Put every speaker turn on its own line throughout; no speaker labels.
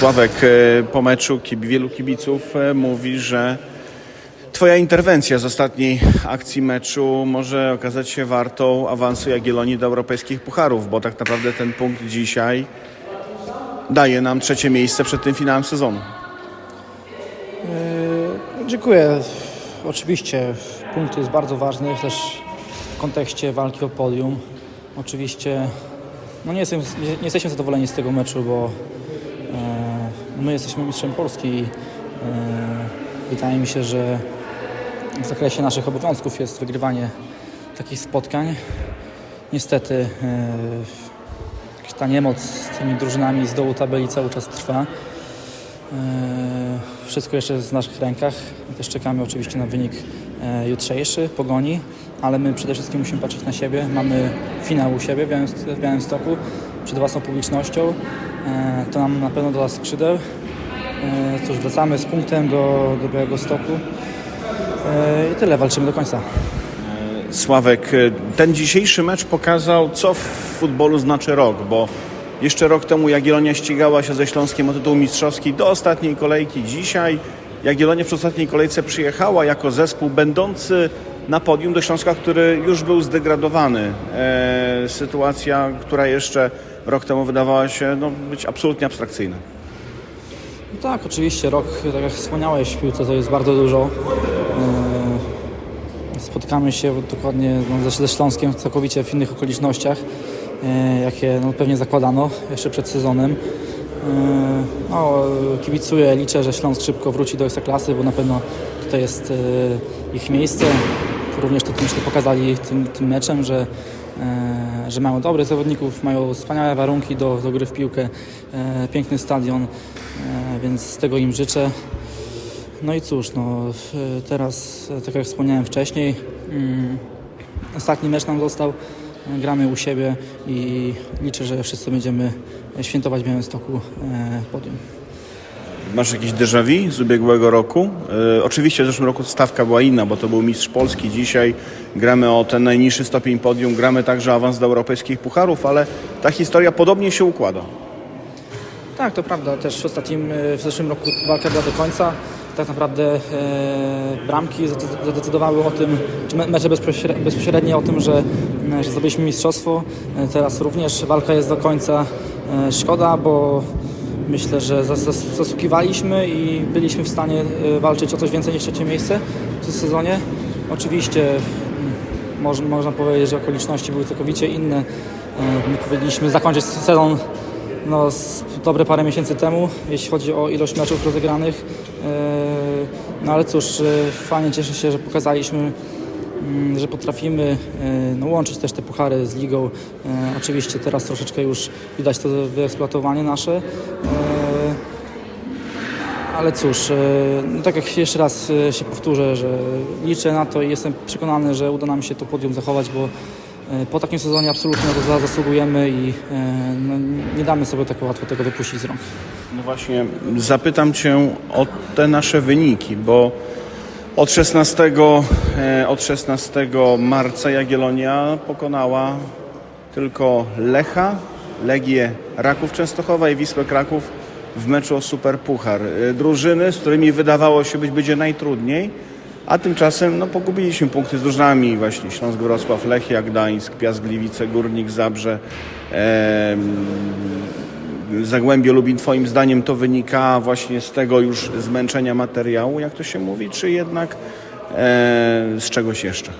Sławek, e, po meczu wielu kibiców e, mówi, że Twoja interwencja z ostatniej akcji meczu może okazać się wartą awansu Jagiellonii do europejskich pucharów, bo tak naprawdę ten punkt dzisiaj daje nam trzecie miejsce przed tym finałem sezonu.
Yy, Dziękuję. Oczywiście punkt jest bardzo ważny też w kontekście walki o podium. Oczywiście no nie, jestem, nie, nie jesteśmy zadowoleni z tego meczu, bo my jesteśmy mistrzem Polski i e, wydaje mi się, że w zakresie naszych obowiązków jest wygrywanie takich spotkań. Niestety e, ta niemoc z tymi drużynami z dołu tabeli cały czas trwa. E, Wszystko jeszcze jest w naszych rękach. Też czekamy oczywiście na wynik jutrzejszy Pogoni, ale my przede wszystkim musimy patrzeć na siebie. Mamy finał u siebie w Białymstoku przed własną publicznością. E, To nam na pewno doda skrzydeł. E, Cóż, wracamy z punktem do, do Białego Stoku. E, I tyle, walczymy do końca.
Sławek, ten dzisiejszy mecz pokazał, co w futbolu znaczy rok, bo jeszcze rok temu Jagiellonia ścigała się ze Śląskiem o tytuł mistrzowski do ostatniej kolejki. Dzisiaj Jagiellonia przy ostatniej kolejce przyjechała jako zespół będący na podium do Śląska, który już był zdegradowany. Sytuacja, która jeszcze rok temu wydawała się no, być absolutnie abstrakcyjna.
No tak, oczywiście rok, tak jak wspomniałeś, w piłce to jest bardzo dużo. E, Spotkamy się dokładnie no, ze, Śląskiem całkowicie w innych okolicznościach, e, jakie no, pewnie zakładano jeszcze przed sezonem. E, No, kibicuję, liczę, że Śląsk szybko wróci do Ekstraklasy, bo na pewno tutaj jest ich miejsce. Również to myślę pokazali tym, tym meczem, że, że mają dobrych zawodników, mają wspaniałe warunki do, do gry w piłkę, e, piękny stadion, e, więc z tego im życzę. No i cóż, no, e, teraz, e, tak jak wspomniałem wcześniej, mm, ostatni mecz nam został, e, gramy u siebie i liczę, że wszyscy będziemy świętować w Białymstoku e, podium.
Masz jakieś déjà vu z ubiegłego roku? E, oczywiście w zeszłym roku stawka była inna, bo to był mistrz Polski. Dzisiaj gramy o ten najniższy stopień podium, gramy także awans do europejskich pucharów, ale ta historia podobnie się układa.
Tak, to prawda. Też w ostatnim, e, w zeszłym roku walka była do końca. Tak naprawdę e, bramki zade- zadecydowały o tym, czy me- mecze bezpośre- bezpośrednie o tym, że, e, że zdobyliśmy mistrzostwo. Teraz również walka jest do końca. E, szkoda, bo myślę, że zas- zas- zasługiwaliśmy i byliśmy w stanie e, walczyć o coś więcej niż trzecie miejsce w tym sezonie. Oczywiście mm, moż, można powiedzieć, że okoliczności były całkowicie inne. E, My powinniśmy zakończyć sezon no, dobre parę miesięcy temu, jeśli chodzi o ilość meczów rozegranych. E, No ale cóż, fajnie cieszę się, że pokazaliśmy, że potrafimy e, no, łączyć też te puchary z ligą. E, Oczywiście teraz troszeczkę już widać to wyeksploatowanie nasze. E, Ale cóż, no tak jak jeszcze raz się powtórzę, że liczę na to i jestem przekonany, że uda nam się to podium zachować, bo po takim sezonie absolutnie na to za- zasługujemy i no, nie damy sobie tak łatwo tego wypuścić z rąk.
No właśnie, zapytam Cię o te nasze wyniki, bo od 16, e, od 16 marca Jagiellonia pokonała tylko Lecha, Legię Raków Częstochowa i Wisłę Kraków w meczu o Superpuchar. E, Drużyny, z którymi wydawało się być będzie najtrudniej, a tymczasem no, pogubiliśmy punkty z drużynami właśnie Śląsk, Wrocław, Lechia, Gdańsk, Piast Gliwice, Górnik, Zabrze. em, Zagłębie Lubin, Twoim zdaniem to wynika właśnie z tego już zmęczenia materiału, jak to się mówi, czy jednak e, z czegoś jeszcze?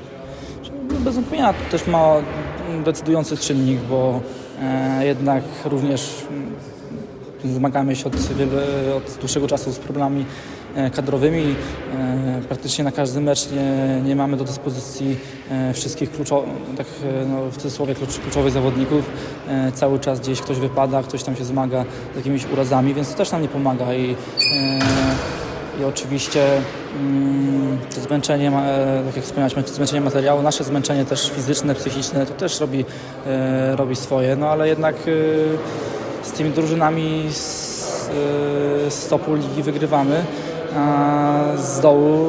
Bez wątpienia też ma decydujący czynnik, bo e, jednak również zmagamy się od, od dłuższego czasu z problemami e, kadrowymi. E, praktycznie na każdy mecz nie, nie mamy do dyspozycji e, wszystkich kluczowych, tak no, w cudzysłowie klucz- kluczowych zawodników. Cały czas gdzieś ktoś wypada, ktoś tam się zmaga z jakimiś urazami, więc to też nam nie pomaga i i oczywiście mm, to zmęczenie, tak jak wspomniałeś, zmęczenie materiału, nasze zmęczenie też fizyczne, psychiczne, to też robi, robi swoje, no ale jednak e, z tymi drużynami z, e, z topu ligi wygrywamy, a z dołu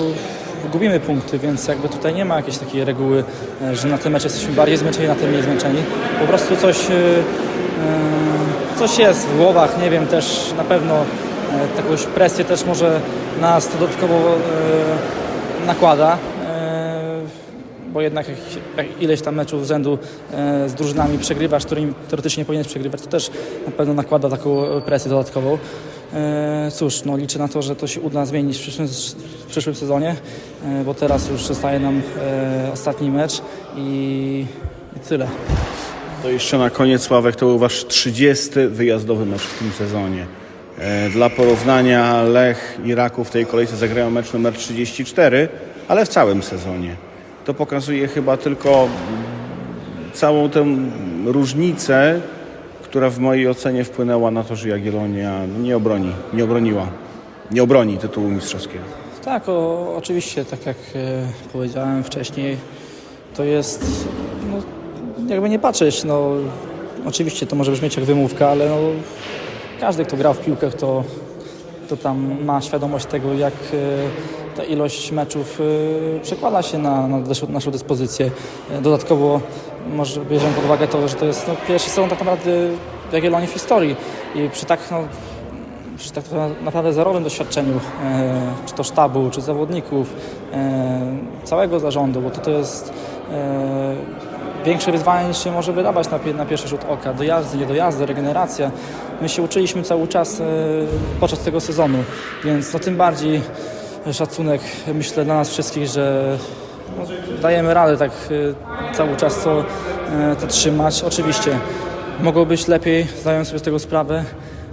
gubimy punkty, więc jakby tutaj nie ma jakiejś takiej reguły, e, że na tym meczu jesteśmy bardziej zmęczeni, na tym mniej zmęczeni. Po prostu coś, e, e, coś jest w głowach, nie wiem, też na pewno e, jakąś presję też może nas to dodatkowo e, nakłada. Bo jednak jak, jak ileś tam meczów z rzędu e, z drużynami przegrywasz, którymi teoretycznie nie powinieneś przegrywać, to też na pewno nakłada taką presję dodatkową. E, cóż, no liczę na to, że to się uda zmienić w przyszłym, w przyszłym sezonie, e, bo teraz już zostaje nam ostatni mecz i, i tyle.
To jeszcze na koniec, Sławek, to był wasz 30 wyjazdowy mecz w tym sezonie. Dla porównania Lech i Raków w tej kolejce zagrają mecz numer 34, ale w całym sezonie. To pokazuje chyba tylko mm, całą tę różnicę, która w mojej ocenie wpłynęła na to, że Jagiellonia nie obroni, nie obroniła, nie obroni tytułu mistrzowskiego.
Tak, o, oczywiście, tak jak e, powiedziałem wcześniej, to jest, no, jakby nie patrzeć, no, oczywiście to może brzmieć jak wymówka, ale no, każdy, kto grał w piłkę, to, to tam ma świadomość tego, jak e, ta ilość meczów e, przekłada się na, na naszą, dyspozycję. E, Dodatkowo może bierzemy pod uwagę to, że to jest no, pierwszy sezon tak naprawdę Jagiellonii w historii i przy tak no, przy tak naprawdę zerowym doświadczeniu, e, czy to sztabu, czy zawodników, e, całego zarządu, bo to, to jest e, większe wyzwanie niż się może wydawać na, na pierwszy rzut oka. Dojazdy, niedojazdy, regeneracja. My się uczyliśmy cały czas podczas tego sezonu, więc no tym bardziej szacunek myślę dla nas wszystkich, że no, dajemy radę tak e, cały czas to, e, to trzymać. Oczywiście mogło być lepiej, zdaję sobie z tego sprawę,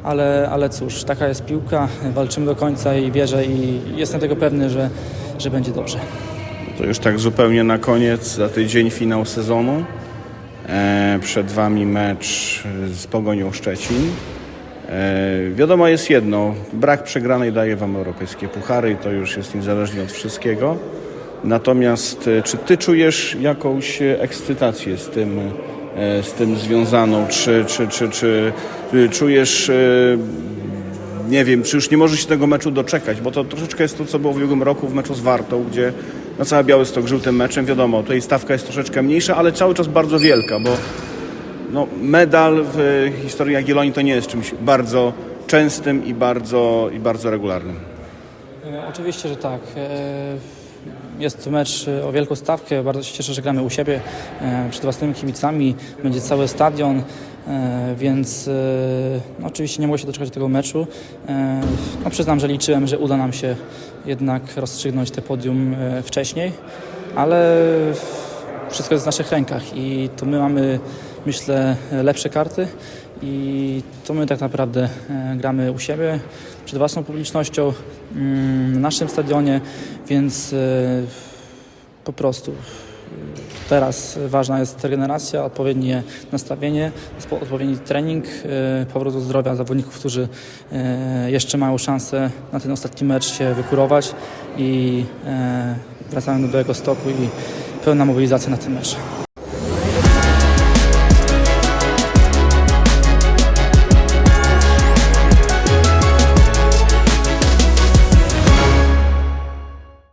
ale, ale cóż, taka jest piłka, walczymy do końca i wierzę i jestem tego pewny, że, że będzie dobrze.
To już tak zupełnie na koniec, za tydzień finał sezonu. E, przed Wami mecz z Pogonią Szczecin. E, wiadomo jest jedno, brak przegranej daje Wam europejskie puchary i to już jest niezależnie od wszystkiego. Natomiast e, czy Ty czujesz jakąś e, ekscytację z tym, z tym związaną? Czy, czy, czy, czy, czy czujesz nie wiem, czy już nie może się tego meczu doczekać, bo to troszeczkę jest to, co było w ubiegłym roku w meczu z Wartą, gdzie no cały Białystok żył tym meczem. Wiadomo, tutaj stawka jest troszeczkę mniejsza, ale cały czas bardzo wielka, bo no, medal w historii Jagiellonii to nie jest czymś bardzo częstym i bardzo, i bardzo regularnym.
E, Oczywiście, że tak. E, Jest to mecz e, o wielką stawkę. Bardzo się cieszę, że gramy u siebie e, przed własnymi kibicami. Będzie cały stadion, więc no, oczywiście nie mogę się doczekać tego meczu. No, przyznam, że liczyłem, że uda nam się jednak rozstrzygnąć te podium wcześniej, ale wszystko jest w naszych rękach i to my mamy, myślę, lepsze karty i to my tak naprawdę e, gramy u siebie, przed własną publicznością, mm, na naszym stadionie, więc e, po prostu teraz ważna jest regeneracja, odpowiednie nastawienie, odpowiedni trening, e, powrót do zdrowia zawodników, którzy jeszcze mają szansę na ten ostatni mecz się wykurować i wracamy do Białego Stoku i pełna mobilizacja na ten mecz.